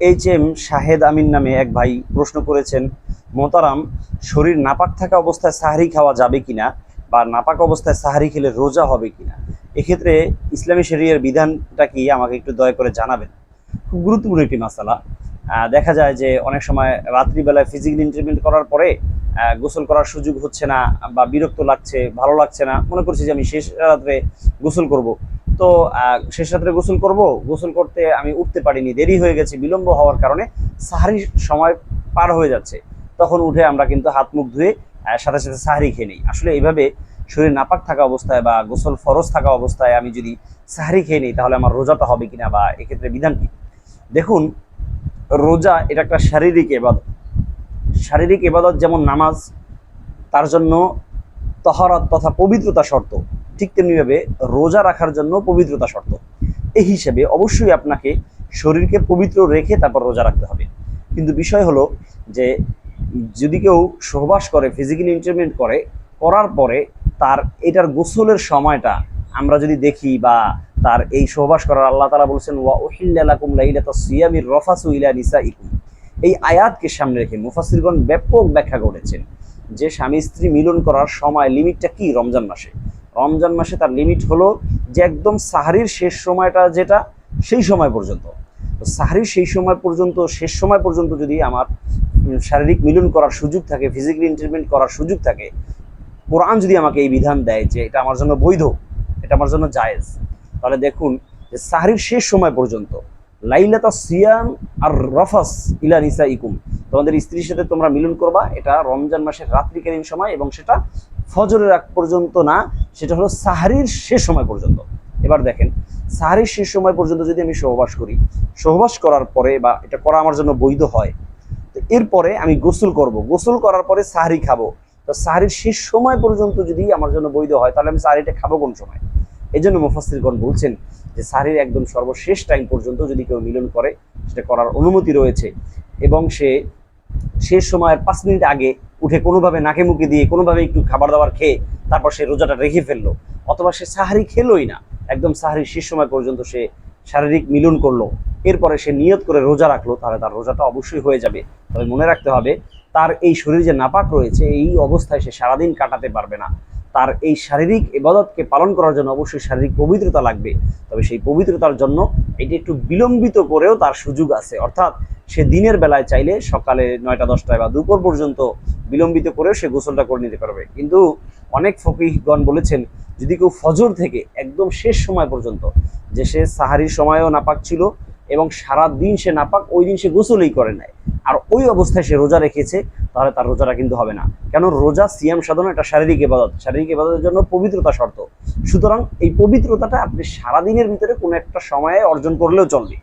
H M Shahed আমিন নামে এক ভাই প্রশ্ন করেছেন মোতারাম শরীর নাপাক থাকা অবস্থায় সাহারি খাওয়া যাবে কিনা বা নাপাক অবস্থায় সাহারি খেলে রোজা হবে কিনা? এক্ষেত্রে ইসলামী শরীরের বিধানটা কি আমাকে একটু দয়া করে জানাবেন? খুব গুরুত্বপূর্ণ একটি আহ, দেখা যায় যে অনেক সময় রাত্রিবেলায় ফিজিক্যাল ইন্টারভিউ করার পরে গোসল করার সুযোগ হচ্ছে না বা বিরক্ত লাগছে ভালো লাগছে না। মনে করছি যে আমি শেষ রাত্রে গোসল করব। তো শেষ রাত্রে গোসল করব। গোসল করতে আমি উঠতে পারিনি। দেরি হয়ে গেছে, বিলম্ব হওয়ার কারণে সাহারি সময় পার হয়ে যাচ্ছে। তখন উঠে আমরা কিন্তু হাত মুখ ধুয়ে সাথে সাথে সাহারি খেয়ে নিই। আসলে এইভাবে শরীর নাপাক থাকা অবস্থায় বা গোসল ফরজ থাকা অবস্থায় আমি যদি সাহারি খেয়ে নিই, তাহলে আমার রোজাটা হবে কিনা বা এক্ষেত্রে বিধান কি? দেখুন, রোজা এটা একটা শারীরিক এবাদত। শারীরিক এবাদত যেমন নামাজ, তার জন্য তহরত তথা পবিত্রতা শর্ত। ঠিক তেমনিভাবে রোজা রাখার জন্য পবিত্রতা শর্ত। এই হিসেবে অবশ্যই আপনাকে শরীরকে পবিত্র রেখে তারপর রোজা রাখতে হবে। কিন্তু বিষয় হলো যে, যদি কেউ সহবাস করে ফিজিক্যাল ইন্টারমেন্ট করে, করার পরে তার এটার গোসলের সময়টা আমরা যদি দেখি বা তার এই সহবাস করার আল্লাহ তালা বলছেন, ওয়া ওহিল্লাকুম সিয়ামির রফাসু ইলা নিসাইকুম। এই আয়াতকে সামনে রেখে মুফাসিরগণ ব্যাপক ব্যাখ্যা করেছেন যে স্বামী স্ত্রী মিলন করার সময় লিমিটটা কি রমজান মাসে? রমজান মাসে তার লিমিট হলো যে একদম সাহারির শেষ সময়টা যেটা সেই সময় পর্যন্ত। তো সাহারির সেই সময় পর্যন্ত, শেষ সময় পর্যন্ত যদি আমার শারীরিক মিলন করার সুযোগ থাকে ফিজিক্যাল ইন্টারমেন্ট করার সুযোগ থাকে, কোরআন যদি আমাকে এই বিধান দেয় যে এটা আমার জন্য বৈধ, এটা আমার জন্য জায়েজ, তাহলে দেখুন যে সাহারির শেষ সময় পর্যন্ত, লাইলাতা সিয়াম আর রফাস ইলা নিসা ইকুম তোমাদের স্ত্রীর সাথে তোমরা মিলন করবা, এটা রমজান মাসের রাত্রিকালীন সময় এবং সেটা ফজরের আগ পর্যন্ত না, সেটা হলো সাহারির শেষ সময় পর্যন্ত। এবার দেখেন, সাহারির শেষ সময় পর্যন্ত যদি আমি সহবাস করি, সহবাস করার পরে বা এটা করা আমার জন্য বৈধ হয়, তো এরপরে আমি গোসল করব। গোসল করার পরে সাহারি খাব। তো সাহারির শেষ সময় পর্যন্ত যদি আমার জন্য বৈধ হয়, তাহলে আমি সাহারিটা খাব কোন সময়? এই জন্য মুফাসিরগণ বলছেন যে সাহারির একদম সর্বশেষ টাইম পর্যন্ত যদি কেউ মিলন করে, সেটা করার অনুমতি রয়েছে এবং সে শেষ সময়ের পাঁচ মিনিট আগে উঠে কোনোভাবে নাকে মুখে দিয়ে, কোনোভাবে একটু খাবার দাবার খেয়ে তারপর সে রোজাটা রেখে ফেলল। অথবা সে সাহারি খেলোই না। একদম সাহারির শেষ সময় পর্যন্ত সে শারীরিক মিলন করল। এরপরে সে নিয়ত করে রোজা রাখল, তাহলে তার রোজাটা অবশ্যই হয়ে যাবে। তবে মনে রাখতে হবে, তার এই শরীর যে নাপাক রয়েছে, এই অবস্থায় সে সারাদিন কাটাতে পারবে না। তার এই শারীরিক এবাদতকে পালন করার জন্য অবশ্যই শারীরিক পবিত্রতা লাগবে। তবে সেই পবিত্রতার জন্য এটি একটু বিলম্বিত করেও তার সুযোগ আছে। অর্থাৎ সে দিনের বেলায় চাইলে সকালে নয়টা, দশটায় বা দুপুর পর্যন্ত বিলম্বিত করে সে গোসলটা করে নিতে পারবে। কিন্তু অনেক ফকিহগণ বলেছেন, যদি কেউ ফজর থেকে একদম শেষ সময় পর্যন্ত, যে সে সাহারির সময়ও নাপাক ছিল এবং সারা দিন সে নাপাক, ওই দিন সে গোসলই করে নেয় আর ওই অবস্থায় সে রোজা রেখেছে, তাহলে তার রোজাটা কিন্তু হবে না। কেন? রোজা সিয়াম সাধন একটা শারীরিক এবাদত শারীরিক এবাদতের জন্য পবিত্রতা শর্ত। সুতরাং এই পবিত্রতাটা আপনি সারাদিনের ভিতরে কোনো একটা সময়ে অর্জন করলেও চলবে।